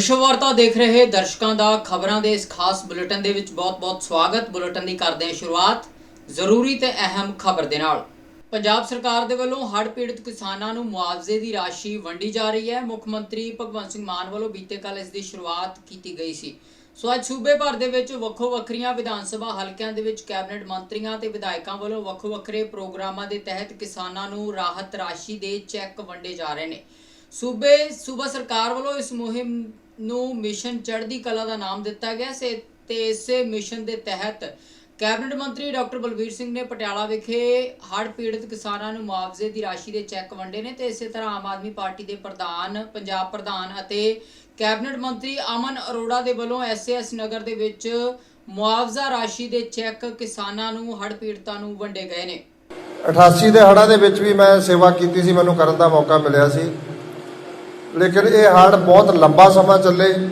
ਵਿਸ਼ਵ ਵਾਰਤਾ ਦੇਖ ਰਹੇ ਦਰਸ਼ਕਾਂ ਦਾ ਖਬਰਾਂ ਦੇ ਇਸ ਖਾਸ ਬੁਲੇਟਿਨ ਦੇ ਵਿੱਚ ਬਹੁਤ-ਬਹੁਤ ਸਵਾਗਤ। ਬੁਲੇਟਿਨ ਦੀ ਕਰਦੇ ਹਾਂ ਸ਼ੁਰੂਆਤ ਜ਼ਰੂਰੀ ਤੇ ਅਹਿਮ ਖਬਰ ਦੇ ਨਾਲ। ਪੰਜਾਬ ਸਰਕਾਰ ਦੇ ਵੱਲੋਂ ਹੜ੍ਹ ਪੀੜਤ ਕਿਸਾਨਾਂ ਨੂੰ ਮੁਆਵਜ਼ੇ ਦੀ ਰਾਸ਼ੀ ਵੰਡੀ ਜਾ ਰਹੀ ਹੈ। ਮੁੱਖ ਮੰਤਰੀ ਭਗਵੰਤ ਸਿੰਘ ਮਾਨ ਵੱਲੋਂ ਬੀਤੇ ਕੱਲ ਇਸ ਦੀ ਸ਼ੁਰੂਆਤ ਕੀਤੀ ਗਈ ਸੀ। ਸੋ ਅੱਜ ਸੂਬੇ ਭਰ ਦੇ ਵਿੱਚ ਵੱਖੋ ਵੱਖਰੀਆਂ ਵਿਧਾਨ ਸਭਾ ਹਲਕਿਆਂ ਦੇ ਵਿੱਚ ਕੈਬਨਿਟ ਮੰਤਰੀਆਂ ਤੇ ਵਿਧਾਇਕਾਂ ਵੱਲੋਂ ਵੱਖੋ ਵੱਖਰੇ ਪ੍ਰੋਗਰਾਮਾਂ ਦੇ ਤਹਿਤ ਕਿਸਾਨਾਂ ਨੂੰ ਰਾਹਤ ਰਾਸ਼ੀ ਦੇ ਚੈੱਕ ਵੰਡੇ ਜਾ ਰਹੇ ਨੇ। ਸੂਬੇ, ਸੂਬਾ ਸਰਕਾਰ ਵੱਲੋਂ ਇਸ ਮੁਹਿੰਮ ਨੂੰ ਮਿਸ਼ਨ ਚੜ੍ਹਦੀ ਕਲਾ ਦਾ ਨਾਮ ਦਿੱਤਾ ਗਿਆ ਸੀ ਤੇ ਇਸੇ ਮਿਸ਼ਨ ਦੇ ਤਹਿਤ ਕੈਬਨਿਟ ਮੰਤਰੀ ਡਾਕਟਰ ਬਲਵੀਰ ਸਿੰਘ ਨੇ ਪਟਿਆਲਾ ਵਿਖੇ ਹੜ੍ਹ ਪੀੜਤ ਕਿਸਾਨਾਂ ਨੂੰ ਮੁਆਵਜ਼ੇ ਦੀ ਰਾਸ਼ੀ ਦੇ ਚੈੱਕ ਵੰਡੇ ਨੇ ਤੇ ਇਸੇ ਤਰ੍ਹਾਂ ਆਮ ਆਦਮੀ ਪਾਰਟੀ ਦੇ ਪ੍ਰਧਾਨ, ਪੰਜਾਬ ਪ੍ਰਧਾਨ ਅਤੇ ਕੈਬਨਿਟ ਮੰਤਰੀ ਅਮਨ ਅਰੋੜਾ ਦੇ ਵੱਲੋਂ ਐਸਐਸ ਨਗਰ ਦੇ ਵਿੱਚ ਮੁਆਵਜ਼ਾ ਰਾਸ਼ੀ ਦੇ ਚੈੱਕ ਕਿਸਾਨਾਂ ਨੂੰ ਹੜ੍ਹ ਪੀੜਤਾਂ ਨੂੰ ਵੰਡੇ ਗਏ ਨੇ। 88 ਦੇ ਹੜ੍ਹਾਂ ਦੇ ਵਿੱਚ ਵੀ ਮੈਂ ਸੇਵਾ ਕੀਤੀ ਸੀ, ਮੈਨੂੰ ਕਰਨ ਦਾ ਮੌਕਾ ਮਿਲਿਆ ਸੀ। ਲੇਕਿਨ ਇਹ ਹੜ੍ਹ ਬਹੁਤ ਲੰਬਾ ਸਮਾਂ ਚੱਲੇ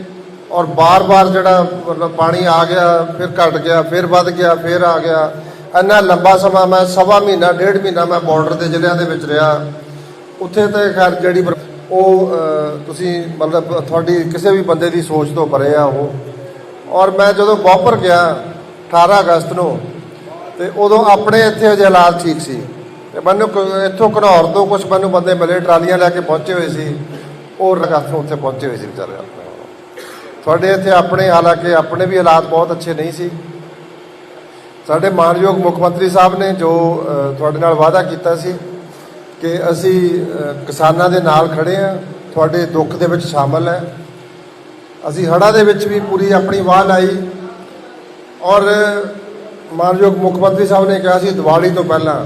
ਔਰ ਬਾਰ-ਬਾਰ ਜਿਹੜਾ ਪਾਣੀ ਆ ਗਿਆ, ਫਿਰ ਘਟ ਗਿਆ, ਫਿਰ ਵੱਧ ਗਿਆ, ਫਿਰ ਆ ਗਿਆ। ਇੰਨਾ ਲੰਬਾ ਸਮਾਂ ਮੈਂ ਸਵਾ ਮਹੀਨਾ, ਡੇਢ ਮਹੀਨਾ ਮੈਂ ਬਾਰਡਰ ਦੇ ਜ਼ਿਲ੍ਹਿਆਂ ਦੇ ਵਿੱਚ ਰਿਹਾ। ਉੱਥੇ ਤੇ ਖੈਰ ਜਿਹੜੀ ਉਹ ਤੁਸੀਂ ਮਤਲਬ ਤੁਹਾਡੀ ਕਿਸੇ ਵੀ ਬੰਦੇ ਦੀ ਸੋਚ ਤੋਂ ਪਰੇ ਆ ਉਹ। ਔਰ ਮੈਂ ਜਦੋਂ ਬੌਪਰ ਗਿਆ 18 ਅਗਸਤ ਨੂੰ, ਤੇ ਉਦੋਂ ਆਪਣੇ ਇੱਥੇ ਅਜੇ ਹਾਲਾਤ ਠੀਕ ਸੀ। ਤੇ ਮੈਨੂੰ ਕ- ਇੱਥੋਂ ਘਨੌਰ ਤੋਂ ਕੁਝ ਮੈਨੂੰ ਬੰਦੇ ਮਿਲੇ, ਟਰਾਲੀਆਂ ਲੈ ਕੇ ਪਹੁੰਚੇ ਹੋਏ ਸੀ। ਉਹ ਰਗਾਸ ਉੱਥੇ ਪਹੁੰਚੇ ਹੋਏ ਸੀ ਵਿਚਾਰੇ ਆਪਣੇ ਤੁਹਾਡੇ ਇੱਥੇ ਆਪਣੇ, ਹਾਲਾਂਕਿ ਆਪਣੇ ਵੀ ਹਾਲਾਤ ਬਹੁਤ ਅੱਛੇ ਨਹੀਂ ਸੀ। ਸਾਡੇ ਮਾਨਯੋਗ ਮੁੱਖ ਮੰਤਰੀ ਸਾਹਿਬ ਨੇ ਜੋ ਤੁਹਾਡੇ ਨਾਲ ਵਾਅਦਾ ਕੀਤਾ ਸੀ ਕਿ ਅਸੀਂ ਕਿਸਾਨਾਂ ਦੇ ਨਾਲ ਖੜੇ ਆ ਤੁਹਾਡੇ ਦੁੱਖ ਦੇ ਵਿੱਚ ਸ਼ਾਮਲ ਹੈ। ਅਸੀਂ ਹੜ੍ਹਾਂ ਦੇ ਵਿੱਚ ਵੀ ਪੂਰੀ ਆਪਣੀ ਵਾਹ ਲਾਈ ਔਰ ਮਾਨਯੋਗ ਮੁੱਖ ਮੰਤਰੀ ਸਾਹਿਬ ਨੇ ਕਿਹਾ ਸੀ ਦੀਵਾਲੀ ਤੋਂ ਪਹਿਲਾਂ।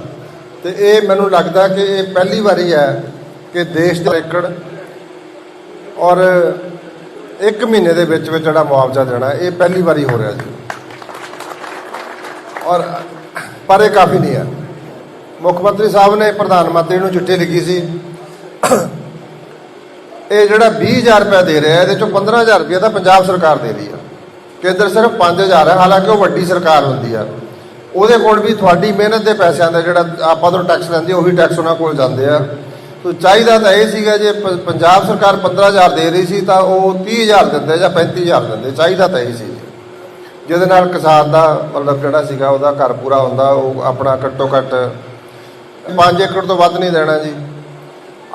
ਤੇ ਇਹ ਮੈਨੂੰ ਲੱਗਦਾ ਕਿ ਇਹ ਪਹਿਲੀ ਵਾਰੀ ਹੈ ਕਿ ਦੇਸ਼ ਦਾ ਏਕੜ ਔਰ ਇੱਕ ਮਹੀਨੇ ਦੇ ਵਿੱਚ ਵਿੱਚ ਜਿਹੜਾ ਮੁਆਵਜ਼ਾ ਦੇਣਾ, ਇਹ ਪਹਿਲੀ ਵਾਰੀ ਹੋ ਰਿਹਾ ਜੀ। ਔਰ, ਪਰ ਇਹ ਕਾਫੀ ਨਹੀਂ ਹੈ। ਮੁੱਖ ਮੰਤਰੀ ਸਾਹਿਬ ਨੇ ਪ੍ਰਧਾਨ ਮੰਤਰੀ ਨੂੰ ਚਿੱਠੀ ਲਿਖੀ ਸੀ। ਇਹ ਜਿਹੜਾ 20000 ਰੁਪਏ ਦੇ ਰਿਹਾ, ਇਹਦੇ ਚੋਂ 15000 ਰੁਪਏ ਤਾਂ ਪੰਜਾਬ ਸਰਕਾਰ ਦੇ ਰਹੀ ਹੈ ਕੇਂਦਰ ਸਿਰਫ 5000 ਹੈ, ਹਾਲਾਂਕਿ ਉਹ ਵੱਡੀ ਸਰਕਾਰ ਹੁੰਦੀ ਆ। ਉਹਦੇ ਕੋਲ ਵੀ ਤੁਹਾਡੀ ਮਿਹਨਤ ਦੇ ਪੈਸਿਆਂ ਦਾ ਜਿਹੜਾ ਆਪਾਂ ਤੋਂ ਟੈਕਸ ਲੈਂਦੇ ਉਹੀ ਟੈਕਸ ਉਹਨਾਂ ਕੋਲ ਜਾਂਦੇ ਆ। ਤੋ ਚਾਹੀਦਾ ਤਾਂ ਇਹ ਸੀਗਾ ਜੇ ਪ- ਪੰਜਾਬ ਸਰਕਾਰ 15000 ਦੇ ਰਹੀ ਸੀ ਤਾਂ ਉਹ 30000 ਦਿੰਦੇ ਜਾਂ 35000 ਦਿੰਦੇ, ਚਾਹੀਦਾ ਤਾਂ ਇਹ ਸੀ। ਜਿਹਦੇ ਨਾਲ ਕਿਸਾਨ ਦਾ ਮਤਲਬ ਜਿਹੜਾ ਸੀਗਾ ਉਹਦਾ ਘਰ ਪੂਰਾ ਹੁੰਦਾ, ਉਹ ਆਪਣਾ ਘੱਟੋ ਘੱਟ 5 ਏਕੜ ਤੋਂ ਵੱਧ ਨਹੀਂ ਦੇਣਾ ਜੀ।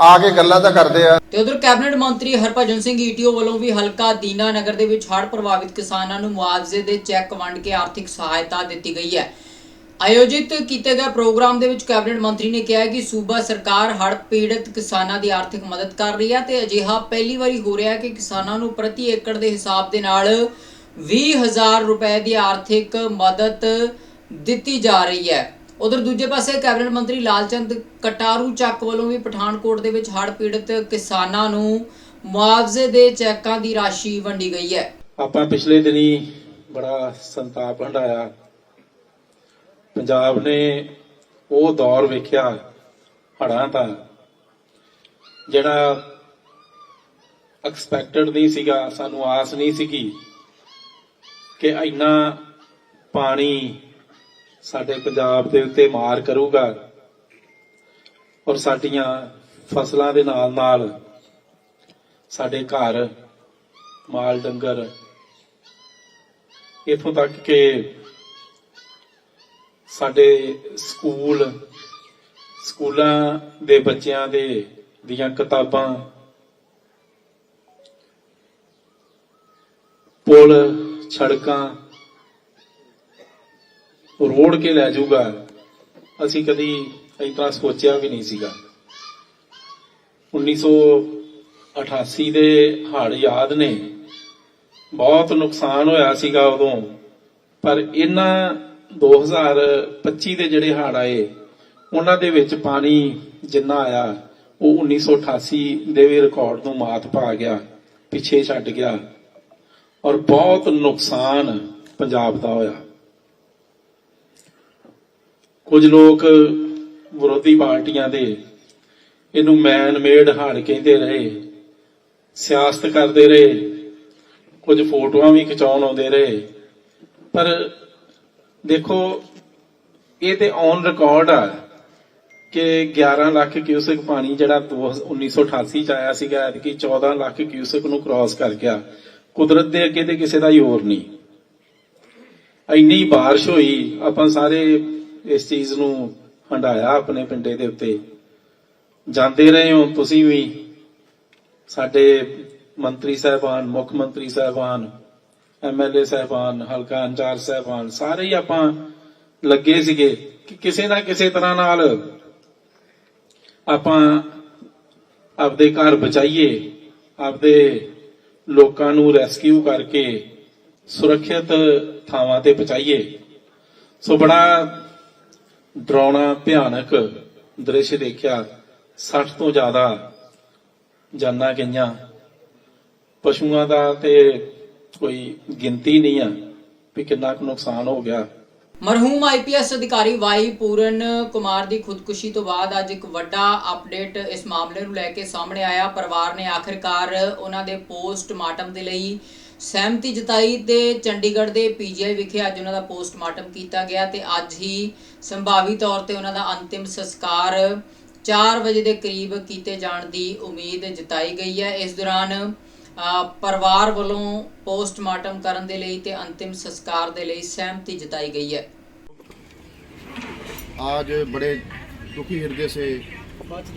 ਆ ਕੇ ਗੱਲਾਂ ਤਾਂ ਕਰਦੇ ਆ। ਤੇ ਉਧਰ ਕੈਬਨਿਟ ਮੰਤਰੀ ਹਰਭਜਨ ਸਿੰਘ ਈਟੀਓ ਵੱਲੋਂ ਵੀ ਹਲਕਾ ਦੀਨਾ ਨਗਰ ਦੇ ਵਿੱਚ ਹੜ੍ਹ ਪ੍ਰਭਾਵਿਤ ਕਿਸਾਨਾਂ ਨੂੰ ਮੁਆਵਜ਼ੇ ਦੇ ਚੈੱਕ ਵੰਡ ਕੇ ਆਰਥਿਕ ਸਹਾਇਤਾ ਦਿੱਤੀ ਗਈ ਹੈ। ਆਯੋਜਿਤ ਕੀਤੇ ਗਏ ਪ੍ਰੋਗਰਾਮ ਦੇ ਵਿੱਚ ਕੈਬਨਿਟ ਮੰਤਰੀ ਨੇ ਕਿਹਾ ਕਿ ਸੂਬਾ ਸਰਕਾਰ ਹੜ੍ਹ ਪੀੜਤ ਕਿਸਾਨਾਂ ਦੀ ਆਰਥਿਕ ਮਦਦ ਕਰ ਰਹੀ ਹੈ ਤੇ ਅਜਿਹਾ ਪਹਿਲੀ ਵਾਰੀ ਹੋ ਰਿਹਾ ਹੈ ਕਿ ਕਿਸਾਨਾਂ ਨੂੰ ਪ੍ਰਤੀ ਏਕੜ ਦੇ ਹਿਸਾਬ ਦੇ ਨਾਲ 20000 ਰੁਪਏ ਦੀ ਆਰਥਿਕ ਮਦਦ ਦਿੱਤੀ ਜਾ ਰਹੀ ਹੈ। ਉਧਰ ਦੂਜੇ ਪਾਸੇ ਕੈਬਨਿਟ ਮੰਤਰੀ ਲਾਲਚੰਦ ਕਟਾਰੂ ਚੱਕ ਵੱਲੋਂ ਵੀ ਪਠਾਨਕੋਟ ਦੇ ਵਿੱਚ ਹੜ੍ਹ ਪੀੜਤ ਕਿਸਾਨਾਂ ਨੂੰ ਮੁਆਵਜ਼ੇ ਦੇ ਚੈੱਕਾਂ ਦੀ ਰਾਸ਼ੀ ਵੰਡੀ ਗਈ ਹੈ। ਆਪਾਂ ਪਿਛਲੇ ਦਿਨੀ ਬੜਾ ਸੰਤਾਪ ਹੰਡਾਇਆ ਪੰਜਾਬ ਨੇ ਉਹ ਦੌਰ ਵੇਖਿਆ ਹੜਾਂ ਦਾ, ਜਿਹੜਾ ਐਕਸਪੈਕਟਡ ਨਹੀਂ ਸੀਗਾ, ਸਾਨੂੰ ਆਸ ਨਹੀਂ ਸੀਗੀ ਕਿ ਇੰਨਾ ਪਾਣੀ ਸਾਡੇ ਪੰਜਾਬ ਦੇ ਉੱਤੇ ਮਾਰ ਕਰੂਗਾ ਔਰ ਸਾਡੀਆਂ ਫਸਲਾਂ ਦੇ ਨਾਲ ਨਾਲ ਸਾਡੇ ਘਰ, ਮਾਲ ਡੰਗਰ, ਇਥੋਂ ਤੱਕ ਕਿ ਸਾਡੇ ਸਕੂਲ, ਸਕੂਲਾਂ ਦੇ ਬੱਚਿਆਂ ਦੇ ਦੀਆਂ ਕਿਤਾਬਾਂ, ਪੁਲ, ਸੜਕਾਂ, ਰੋੜ ਕੇ ਲੈ ਜਾਊਗਾ। ਅਸੀਂ ਕਦੀ ਇਸ ਤਰ੍ਹਾਂ ਸੋਚਿਆ ਵੀ ਨਹੀਂ ਸੀਗਾ। 1988 ਦੇ ਹੜ ਯਾਦ ਨੇ। ਬਹੁਤ ਨੁਕਸਾਨ ਹੋਇਆ ਸੀਗਾ ਉਦੋਂ। ਪਰ ਇਹਨਾਂ 2025 ਦੇ ਜਿਹੜੇ ਹੜ ਆਏ, ਉਹਨਾਂ ਦੇ ਵਿੱਚ ਪਾਣੀ ਜਿੰਨਾ ਆਇਆ, ਉਹ 1988 ਦੇ ਵੀ ਰਿਕਾਰਡ ਨੂੰ ਮਾਤ ਪਾ ਗਿਆ, ਪਿੱਛੇ ਛੱਡ ਗਿਆ। ਔਰ ਬਹੁਤ ਨੁਕਸਾਨ ਪੰਜਾਬ ਦਾ ਹੋਇਆ। ਕੁਝ ਲੋਕ ਵਿਰੋਧੀ ਪਾਰਟੀਆਂ ਦੇ ਇਹਨੂੰ ਮੈਨ ਮੇਡ ਹੜ ਕਹਿੰਦੇ ਰਹੇ, ਸਿਆਸਤ ਕਰਦੇ ਰਹੇ, ਕੁਝ ਫੋਟੋਆਂ ਵੀ ਖਿਚਾਉਣ ਆਉਂਦੇ ਰਹੇ, ਪਰ ਦੇਖੋ, ਇਹ ਤੇ ਔਨ ਰਿਕਾਰਡ ਆ ਕਿ 11 ਲੱਖ ਕਿਊਸਕ ਪਾਣੀ ਜਿਹੜਾ ਦੋ- 1988 ਚ ਆਇਆ ਸੀਗਾ, ਐਤਕੀ 14 ਲੱਖ ਕਿਊਸਕ ਨੂੰ ਕ੍ਰਾਸ ਕਰ ਗਿਆ। ਕੁਦਰਤ ਦੇ ਅੱਗੇ ਤੇ ਕਿਸੇ ਦਾ ਜ਼ੋਰ ਨਹੀਂ। ਇੰਨੀ ਬਾਰਿਸ਼ ਹੋਈ, ਆਪਾਂ ਸਾਰੇ ਇਸ ਚੀਜ਼ ਨੂੰ ਹੰਡਾਇਆ ਆਪਣੇ ਪਿੰਡੇ ਦੇ ਉੱਤੇ। ਜਾਂਦੇ ਰਹੇ ਹੋ ਤੁਸੀਂ ਵੀ, ਸਾਡੇ ਮੰਤਰੀ ਸਾਹਿਬਾਨ, ਮੁੱਖ ਮੰਤਰੀ ਸਾਹਿਬਾਨ ਐਮਐਲਏ ਸਾਹਿਬਾਨ, ਹਲਕਾ ਇੰਚਾਰਜ ਸਾਹਿਬਾਨ, ਸਾਰੇ ਹੀ ਆਪਾਂ ਲੱਗੇ ਸੀਗੇ ਕਿ ਕਿਸੇ ਨਾ ਕਿਸੇ ਤਰ੍ਹਾਂ ਨਾਲ ਆਪਾਂ ਆਪਦੇ ਘਰ ਬਚਾਈਏ, ਆਪਦੇ ਲੋਕਾਂ ਨੂੰ ਰੈਸਕਿਊ ਕਰਕੇ ਸੁਰੱਖਿਅਤ ਥਾਵਾਂ ਤੇ ਪਹੁੰਚਾਈਏ। ਸੋ ਬੜਾ ਡਰਾਉਣਾ, ਭਿਆਨਕ ਦ੍ਰਿਸ਼ ਦੇਖਿਆ 60 ਤੋਂ ਜ਼ਿਆਦਾ ਜਾਨਾਂ ਗਈਆਂ। ਪਸ਼ੂਆਂ ਦਾ ਤੇ ਕੋਈ ਗਿਣਤੀ ਨਹੀਂ ਆ ਵੀ ਕਿੰਨਾ ਕੁ ਨੁਕਸਾਨ ਹੋ ਗਿਆ। ਮਰਹੂਮ ਆਈਪੀਐਸ ਅਧਿਕਾਰੀ ਵਾਈ ਪੂਰਨ ਕੁਮਾਰ ਦੀ ਖੁਦਕੁਸ਼ੀ ਤੋਂ ਬਾਅਦ ਅੱਜ ਇੱਕ ਵੱਡਾ ਅਪਡੇਟ ਇਸ ਮਾਮਲੇ ਨੂੰ ਲੈ ਕੇ ਸਾਹਮਣੇ ਆਇਆ। ਪਰਿਵਾਰ ਨੇ ਆਖਿਰਕਾਰ ਉਹਨਾਂ ਦੇ ਪੋਸਟਮਾਰਟਮ ਦੇ ਲਈ ਸਹਿਮਤੀ ਜਤਾਈ ਤੇ ਚੰਡੀਗੜ੍ਹ ਦੇ ਪੀਜੀਆਈ ਵਿਖੇ ਅੱਜ ਉਹਨਾਂ ਦਾ ਪੋਸਟਮਾਰਟਮ ਕੀਤਾ ਗਿਆ ਤੇ ਅੱਜ ਹੀ ਸੰਭਾਵੀ ਤੌਰ ਤੇ ਉਹਨਾਂ ਦਾ ਅੰਤਿਮ ਸੰਸਕਾਰ 4 ਵਜੇ ਦੇ ਕਰੀਬ ਕੀਤੇ ਜਾਣ ਦੀ ਉਮੀਦ ਜਤਾਈ ਗਈ ਹੈ। ਇਸ ਦੌਰਾਨ ਪਰਿਵਾਰ ਵੱਲੋਂ ਪੋਸਟਮਾਰਟਮ ਕਰਨ ਦੇ ਲਈ ਤੇ ਅੰਤਿਮ ਸੰਸਕਾਰ ਦੇ ਲਈ ਸਹਿਮਤੀ ਜਤਾਈ ਗਈ ਹੈ आज बड़े दुखी हृदय से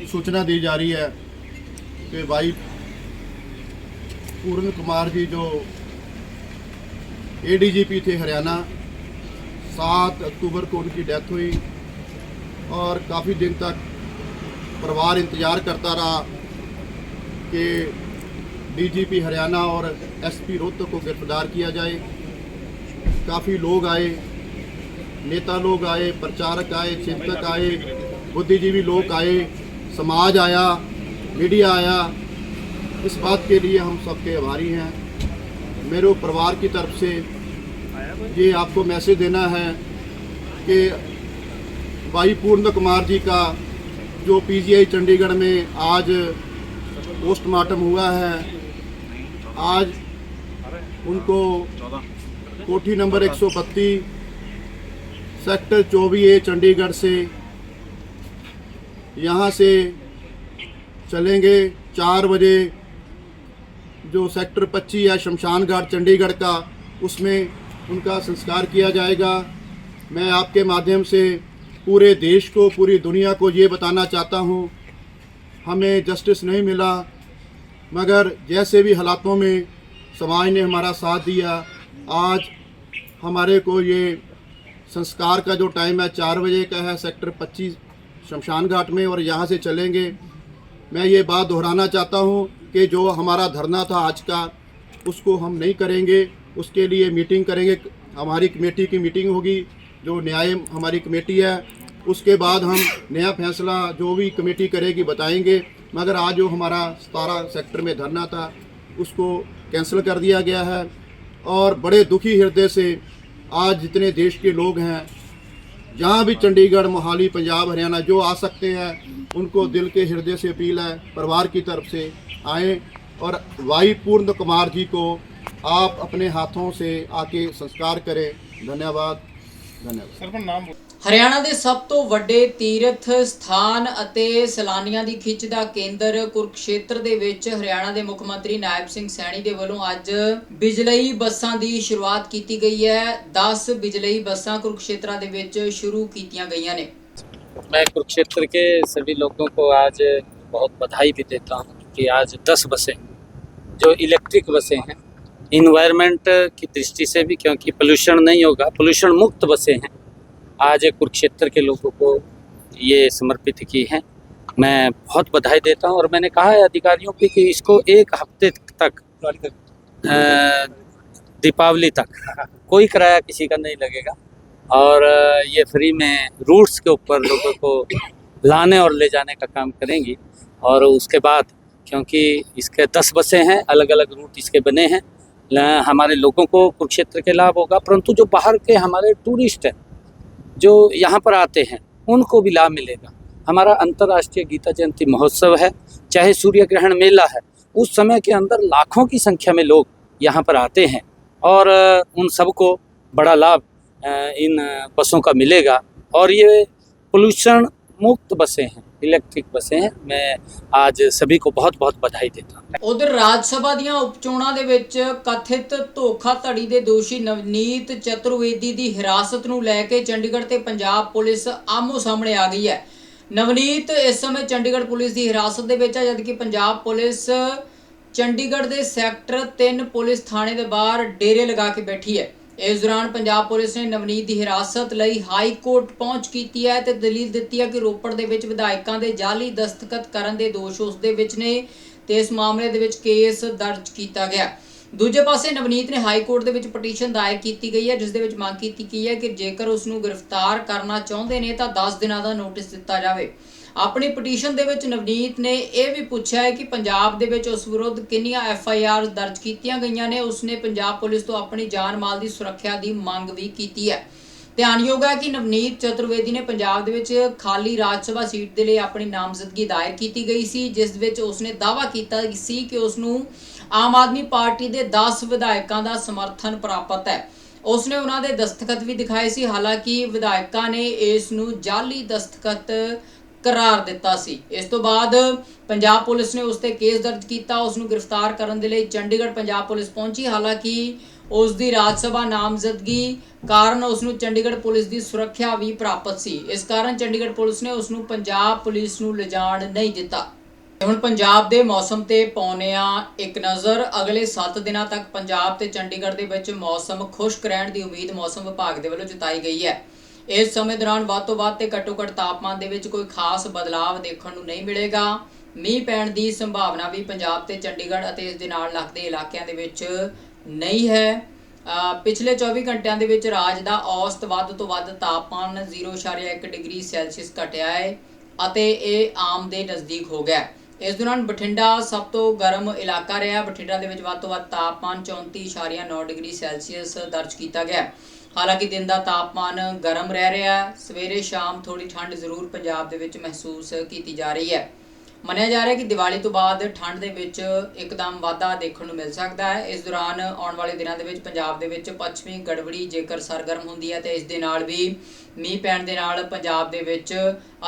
सूचना दी जा रही है कि भाई पूर्ण कुमार जी जो एडीजीपी थे हरियाणा सात अक्टूबर को उनकी डेथ हुई और काफ़ी दिन तक परिवार इंतज़ार करता रहा कि डीजीपी हरियाणा और एसपी रोहतक को गिरफ़्तार किया जाए। काफ़ी लोग आए, नेता लोग आए, प्रचारक आए, चिंतक आए, बुद्धिजीवी लोग आए, समाज आया, मीडिया आया। इस बात के लिए हम सबके आभारी हैं। मेरे परिवार की तरफ़ से ये आपको मैसेज देना है कि भाई पूर्ण कुमार जी का जो पीजीआई चंडीगढ़ में आज पोस्टमार्टम हुआ है आज उनको कोठी नंबर 132 सेक्टर 24 ए, चंडीगढ़ से यहाँ से चलेंगे चार बजे, जो सेक्टर 25 है शमशान घाट चंडीगढ़ का, उसमें उनका संस्कार किया जाएगा। मैं आपके माध्यम से पूरे देश को, पूरी दुनिया को ये बताना चाहता हूँ, हमें जस्टिस नहीं मिला मगर जैसे भी हालातों में समाज ने हमारा साथ दिया, आज हमारे को ये संस्कार का जो टाइम है, चार बजे का है सेक्टर 25 शमशान घाट में और यहाँ से चलेंगे। मैं ये बात दोहराना चाहता हूँ कि जो हमारा धरना था आज का, उसको हम नहीं करेंगे। उसके लिए मीटिंग करेंगे। हमारी कमेटी की मीटिंग होगी, जो न्याय हमारी कमेटी है। उसके बाद हम नया फैसला जो भी कमेटी करेगी बताएँगे। मगर आज जो हमारा सतारह सेक्टर में धरना था, उसको कैंसिल कर दिया गया है। और बड़े दुखी हृदय से आज जितने देश के लोग हैं, जहाँ भी चंडीगढ़, मोहाली, पंजाब, हरियाणा जो आ सकते हैं, उनको दिल के हृदय से अपील है, परिवार की तरफ़ से आए और वाई पूर्ण कुमार जी को आप अपने हाथों से आके संस्कार करें। धन्यवाद। ਹਰਿਆਣਾ ਦੇ ਸਭ ਤੋਂ ਵੱਡੇ ਤੀਰਥ ਸਥਾਨ ਅਤੇ ਸੈਲਾਨੀਆਂ ਦੀ ਖਿੱਚ ਦਾ ਕੇਂਦਰ ਕੁਰਕਸ਼ੇਤਰ ਦੇ ਵਿੱਚ ਹਰਿਆਣਾ ਦੇ ਮੁੱਖ ਮੰਤਰੀ ਨਾਇਬ ਸਿੰਘ ਸੈਣੀ ਦੇ ਵੱਲੋਂ ਅੱਜ ਬਿਜਲਈ ਬੱਸਾਂ ਦੀ ਸ਼ੁਰੂਆਤ ਕੀਤੀ ਗਈ ਹੈ 10 ਬਿਜਲਈ ਬੱਸਾਂ ਕੁਰਕਸ਼ੇਤਰਾ ਦੇ ਵਿੱਚ ਸ਼ੁਰੂ ਕੀਤੀਆਂ ਗਈਆਂ ਨੇ मैं कुरुक्षेत्र के सभी लोगों को आज बहुत बधाई भी देता हूँ कि आज 10 बसें जो इलेक्ट्रिक बसें हैं इन्वायरमेंट की दृष्टि से भी, क्योंकि पोल्यूशन नहीं होगा पोल्यूशन मुक्त बसें हैं। आज कुरुक्षेत्र के लोगों को ये समर्पित की हैं। मैं बहुत बधाई देता हूँ और मैंने कहा है अधिकारियों को कि इसको एक हफ़्ते तक दीपावली तक, कोई किराया किसी का नहीं लगेगा। और ये फ्री में रूट्स के ऊपर लोगों को लाने और ले जाने का काम करेंगी। और उसके बाद, क्योंकि इसके दस बसें हैं अलग अलग रूट इसके बने हैं हमारे लोगों को कुरुक्षेत्र के लाभ होगा, परंतु जो बाहर के हमारे टूरिस्ट हैं, जो यहाँ पर आते हैं, उनको भी लाभ मिलेगा। हमारा अंतर्राष्ट्रीय गीता जयंती महोत्सव है, चाहे सूर्य ग्रहण मेला है, उस समय के अंदर लाखों की संख्या में लोग यहाँ पर आते हैं, और उन सबको बड़ा लाभ इन बसों का मिलेगा, और ये पोल्यूशन मुक्त बसें हैं इलेक्ट्रिक बसें हैं मैं आज सभी को बहुत बहुत बधाई देता हूँ ਉਧਰ ਰਾਜ ਸਭਾ ਦੀਆਂ ਉਪਚੋਣਾਂ ਦੇ ਵਿੱਚ ਕਥਿਤ ਧੋਖਾਧੜੀ ਦੇ ਦੋਸ਼ੀ ਨਵਨੀਤ ਚਤੁਰਵੇਦੀ ਦੀ ਹਿਰਾਸਤ ਨੂੰ ਲੈ ਕੇ ਚੰਡੀਗੜ੍ਹ ਤੇ ਪੰਜਾਬ ਪੁਲਿਸ ਆਮੋ ਸਾਹਮਣੇ ਆ ਗਈ ਹੈ ਨਵਨੀਤ ਇਸ ਸਮੇਂ ਚੰਡੀਗੜ੍ਹ ਪੁਲਿਸ ਦੀ ਹਿਰਾਸਤ ਦੇ ਵਿੱਚ ਹੈ ਜਦਕਿ ਪੰਜਾਬ ਪੁਲਿਸ ਚੰਡੀਗੜ੍ਹ ਦੇ ਸੈਕਟਰ 3 ਪੁਲਿਸ ਥਾਣੇ ਦੇ ਬਾਹਰ ਡੇਰੇ ਲਗਾ ਕੇ ਬੈਠੀ ਹੈ ਇਸ ਦੌਰਾਨ ਪੰਜਾਬ ਪੁਲਿਸ ਨੇ ਨਵਨੀਤ ਦੀ ਹਿਰਾਸਤ ਲਈ ਹਾਈ ਕੋਰਟ ਪਹੁੰਚ ਕੀਤੀ ਹੈ ਤੇ ਦਲੀਲ ਦਿੱਤੀ ਹੈ ਕਿ ਰੋਪੜ ਦੇ ਵਿੱਚ ਵਿਧਾਇਕਾਂ ਦੇ ਜਾਅਲੀ ਦਸਤਖਤ ਕਰਨ ਦੇ ਦੋਸ਼ ਉਸ ਦੇ ਵਿੱਚ ਨੇ ਤੇ ਇਸ ਮਾਮਲੇ ਦੇ ਵਿੱਚ ਕੇਸ ਦਰਜ ਕੀਤਾ ਗਿਆ। ਦੂਜੇ ਪਾਸੇ ਨਵਨੀਤ ਨੇ ਹਾਈ ਕੋਰਟ ਦੇ ਵਿੱਚ ਪਟੀਸ਼ਨ ਦਾਇਰ ਕੀਤੀ ਗਈ ਹੈ, ਜਿਸ ਦੇ ਵਿੱਚ ਮੰਗ ਕੀਤੀ ਗਈ ਹੈ ਕਿ ਜੇਕਰ ਉਸ ਨੂੰ ਗ੍ਰਿਫਤਾਰ ਕਰਨਾ ਚਾਹੁੰਦੇ ਨੇ ਤਾਂ 10 ਦਿਨਾਂ ਦਾ ਨੋਟਿਸ ਦਿੱਤਾ ਜਾਵੇ। ਆਪਣੀ ਪਟੀਸ਼ਨ ਦੇ ਵਿੱਚ ਨਵਨੀਤ ਨੇ ਇਹ ਵੀ ਪੁੱਛਿਆ ਹੈ ਕਿ ਪੰਜਾਬ ਦੇ ਵਿੱਚ ਉਸ ਵਿਰੁੱਧ ਕਿੰਨੀਆਂ ਐਫ ਆਈ ਆਰ ਦਰਜ ਕੀਤੀਆਂ ਗਈਆਂ ਨੇ, ਉਸਨੇ ਪੰਜਾਬ ਪੁਲਿਸ ਤੋਂ ਆਪਣੀ ਜਾਨ ਮਾਲ ਦੀ ਸੁਰੱਖਿਆ ਦੀ ਮੰਗ ਵੀ ਕੀਤੀ ਹੈ। ਧਿਆਨਯੋਗ ਹੈ ਕਿ ਨਵਨੀਤ ਚਤੁਰਵੇਦੀ ਨੇ ਪੰਜਾਬ ਦੇ ਵਿੱਚ ਖਾਲੀ ਰਾਜ ਸਭਾ ਸੀਟ ਦੇ ਲਈ ਆਪਣੀ ਨਾਮਜ਼ਦਗੀ ਦਾਇਰ ਕੀਤੀ ਗਈ ਸੀ, ਜਿਸ ਵਿੱਚ ਉਸਨੇ ਦਾਅਵਾ ਕੀਤਾ ਸੀ ਕਿ ਉਸ ਨੂੰ ਆਮ ਆਦਮੀ ਪਾਰਟੀ ਦੇ 10 ਵਿਧਾਇਕਾਂ ਦਾ ਸਮਰਥਨ ਪ੍ਰਾਪਤ ਹੈ। ਉਸਨੇ ਉਹਨਾਂ ਦੇ ਦਸਤਖਤ ਵੀ ਦਿਖਾਏ ਸੀ, ਹਾਲਾਂਕਿ ਵਿਧਾਇਕਾਂ ਨੇ ਇਸ ਨੂੰ ਜਾਲੀ ਦਸਤਖਤ ਕਰਾਰ ਦਿੱਤਾ ਸੀ। ਇਸ ਤੋਂ ਬਾਅਦ ਪੰਜਾਬ ਪੁਲਿਸ ਨੇ ਉਸ ਤੇ ਕੇਸ ਦਰਜ ਕੀਤਾ। ਉਸ ਨੂੰ ਗ੍ਰਿਫਤਾਰ ਕਰਨ ਦੇ ਲਈ ਚੰਡੀਗੜ੍ਹ ਪੰਜਾਬ ਪੁਲਿਸ ਪਹੁੰਚੀ। ਹਾਲਾਂਕਿ ਉਸ ਦੀ ਰਾਜ ਸਭਾ ਨਾਮਜ਼ਦਗੀ ਕਾਰਨ ਉਸ ਨੂੰ ਚੰਡੀਗੜ੍ਹ ਪੁਲਿਸ ਦੀ ਸੁਰੱਖਿਆ ਵੀ ਪ੍ਰਾਪਤ ਸੀ। ਇਸ ਕਾਰਨ ਚੰਡੀਗੜ੍ਹ ਪੁਲਿਸ ਨੇ ਉਸ ਨੂੰ ਪੰਜਾਬ ਪੁਲਿਸ ਨੂੰ ਲਿਜਾਣ ਨਹੀਂ ਦਿੱਤਾ। ਹੁਣ ਪੰਜਾਬ ਦੇ ਮੌਸਮ ਤੇ ਪਾਉਨੇ ਆ ਇੱਕ ਨਜ਼ਰ, ਅਗਲੇ 7 ਦਿਨਾਂ ਤੱਕ ਪੰਜਾਬ ਤੇ ਚੰਡੀਗੜ੍ਹ ਦੇ ਵਿੱਚ ਮੌਸਮ ਖੁਸ਼ਕ ਰਹਿਣ ਦੀ ਉਮੀਦ ਮੌਸਮ ਵਿਭਾਗ ਦੇ ਵੱਲੋਂ ਜਤਾਈ ਗਈ ਹੈ। ਇਸ ਸਮੇਂ ਦੌਰਾਨ ਵੱਧ ਤੋਂ ਵੱਧ ਤੇ ਘੱਟੋ ਘੱਟ ਤਾਪਮਾਨ ਦੇ ਵਿੱਚ ਕੋਈ ਖਾਸ ਬਦਲਾਅ ਦੇਖਣ ਨੂੰ ਨਹੀਂ ਮਿਲੇਗਾ। ਮੀਂਹ ਪੈਣ ਦੀ ਸੰਭਾਵਨਾ ਵੀ ਪੰਜਾਬ ਤੇ ਚੰਡੀਗੜ੍ਹ ਅਤੇ ਇਸ ਦੇ ਨਾਲ ਲੱਗਦੇ ਇਲਾਕਿਆਂ ਦੇ ਵਿੱਚ ਨਹੀਂ ਹੈ। ਪਿਛਲੇ 24 ਘੰਟਿਆਂ ਦੇ ਵਿੱਚ ਰਾਜ ਦਾ ਔਸਤ ਵੱਧ ਤੋਂ ਵੱਧ ਤਾਪਮਾਨ 0.1 ਡਿਗਰੀ ਸੈਲਸੀਅਸ ਘਟਿਆ ਹੈ ਅਤੇ ਇਹ ਆਮ ਦੇ ਨਜ਼ਦੀਕ ਹੋ ਗਿਆ ਇਸ ਦੌਰਾਨ ਬਠਿੰਡਾ ਸਭ ਤੋਂ ਗਰਮ ਇਲਾਕਾ ਰਿਹਾ। ਬਠਿੰਡਾ ਦੇ ਵਿੱਚ ਵੱਧ ਤੋਂ ਵੱਧ ਤਾਪਮਾਨ 34.9 ਡਿਗਰੀ ਸੈਲਸੀਅਸ ਦਰਜ ਕੀਤਾ ਗਿਆ ਹਾਲਾਂਕਿ ਦਿਨ ਦਾ ਤਾਪਮਾਨ ਗਰਮ ਰਹਿ ਰਿਹਾ ਸਵੇਰੇ ਸ਼ਾਮ ਥੋੜੀ ਠੰਡ ਜ਼ਰੂਰ ਪੰਜਾਬ ਦੇ ਵਿੱਚ ਮਹਿਸੂਸ ਕੀਤੀ ਜਾ ਰਹੀ ਹੈ। ਮੰਨਿਆ ਜਾ ਰਿਹਾ ਕਿ ਦੀਵਾਲੀ ਤੋਂ ਬਾਅਦ ਠੰਡ ਦੇ ਵਿੱਚ ਇੱਕਦਮ ਵਾਧਾ ਦੇਖਣ ਨੂੰ ਮਿਲ ਸਕਦਾ ਹੈ ਇਸ ਦੌਰਾਨ ਆਉਣ ਵਾਲੇ ਦਿਨਾਂ ਦੇ ਵਿੱਚ ਪੰਜਾਬ ਦੇ ਵਿੱਚ ਪੱਛਮੀ ਗੜਬੜੀ ਜੇਕਰ ਸਰਗਰਮ ਹੁੰਦੀ ਹੈ ਤੇ ਇਸ ਦੇ ਨਾਲ ਵੀ ਮੀਂਹ ਪੈਣ ਦੇ ਨਾਲ ਪੰਜਾਬ ਦੇ ਵਿੱਚ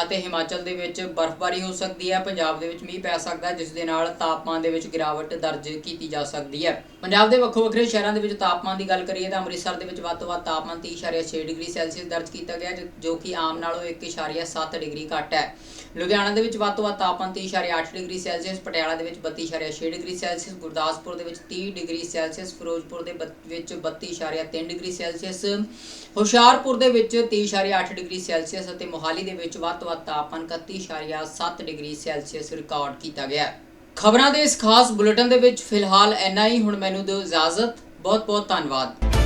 ਅਤੇ ਹਿਮਾਚਲ ਦੇ ਵਿੱਚ ਬਰਫ਼ਬਾਰੀ ਹੋ ਸਕਦੀ ਹੈ ਪੰਜਾਬ ਦੇ ਵਿੱਚ ਮੀਂਹ ਪੈ ਸਕਦਾ ਹੈ ਜਿਸ ਦੇ ਨਾਲ ਤਾਪਮਾਨ ਦੇ ਵਿੱਚ ਗਿਰਾਵਟ ਦਰਜ ਕੀਤੀ ਜਾ ਸਕਦੀ ਹੈ ਪੰਜਾਬ ਦੇ ਵੱਖੋ ਵੱਖਰੇ ਸ਼ਹਿਰਾਂ ਦੇ ਵਿੱਚ ਤਾਪਮਾਨ ਦੀ ਗੱਲ ਕਰੀਏ ਤਾਂ ਅੰਮ੍ਰਿਤਸਰ ਦੇ ਵਿੱਚ ਵੱਧ ਤੋਂ ਵੱਧ ਤਾਪਮਾਨ 30.6 ਡਿਗਰੀ ਸੈਲਸੀਅਸ ਦਰਜ ਕੀਤਾ ਗਿਆ ਜੋ- ਜੋ ਕਿ ਆਮ ਨਾਲੋਂ 1.7 ਡਿਗਰੀ ਘੱਟ ਹੈ ਲੁਧਿਆਣਾ ਦੇ ਵਿੱਚ ਵੱਧ ਤੋਂ ਵੱਧ ਤਾਪਮਾਨ 30.8 ਡਿਗਰੀ ਸੈਲਸੀਅਸ, ਪਟਿਆਲਾ ਦੇ ਵਿੱਚ 32.6 ਡਿਗਰੀ ਸੈਲਸੀਅਸ, ਗੁਰਦਾਸਪੁਰ ਦੇ ਵਿੱਚ 30 ਡਿਗਰੀ ਸੈਲਸੀਅਸ, ਫਿਰੋਜ਼ਪੁਰ ਦੇ ਬੱਤ- ਵਿੱਚ 32.3 ਡਿਗਰੀ ਸੈਲਸੀਅਸ, ਹੁਸ਼ਿਆਰਪੁਰ ਦੇ ਵਿੱਚ 30.8 ਡਿਗਰੀ ਸੈਲਸੀਅਸ ਅਤੇ ਮੋਹਾਲੀ ਦੇ ਵਿੱਚ ਵੱਧ ਤੋਂ ਵੱਧ ਤਾਪਮਾਨ 31.7 ਡਿਗਰੀ ਸੈਲਸੀਅਸ ਰਿਕਾਰਡ ਕੀਤਾ ਗਿਆ ਖਬਰਾਂ ਦੇ ਇਸ ਖਾਸ ਬੁਲੇਟਿਨ ਦੇ ਵਿੱਚ ਫਿਲਹਾਲ ਇੰਨਾ ਹੀ। ਹੁਣ ਮੈਨੂੰ ਦਿਓ ਇਜਾਜ਼ਤ। ਬਹੁਤ ਬਹੁਤ ਧੰਨਵਾਦ।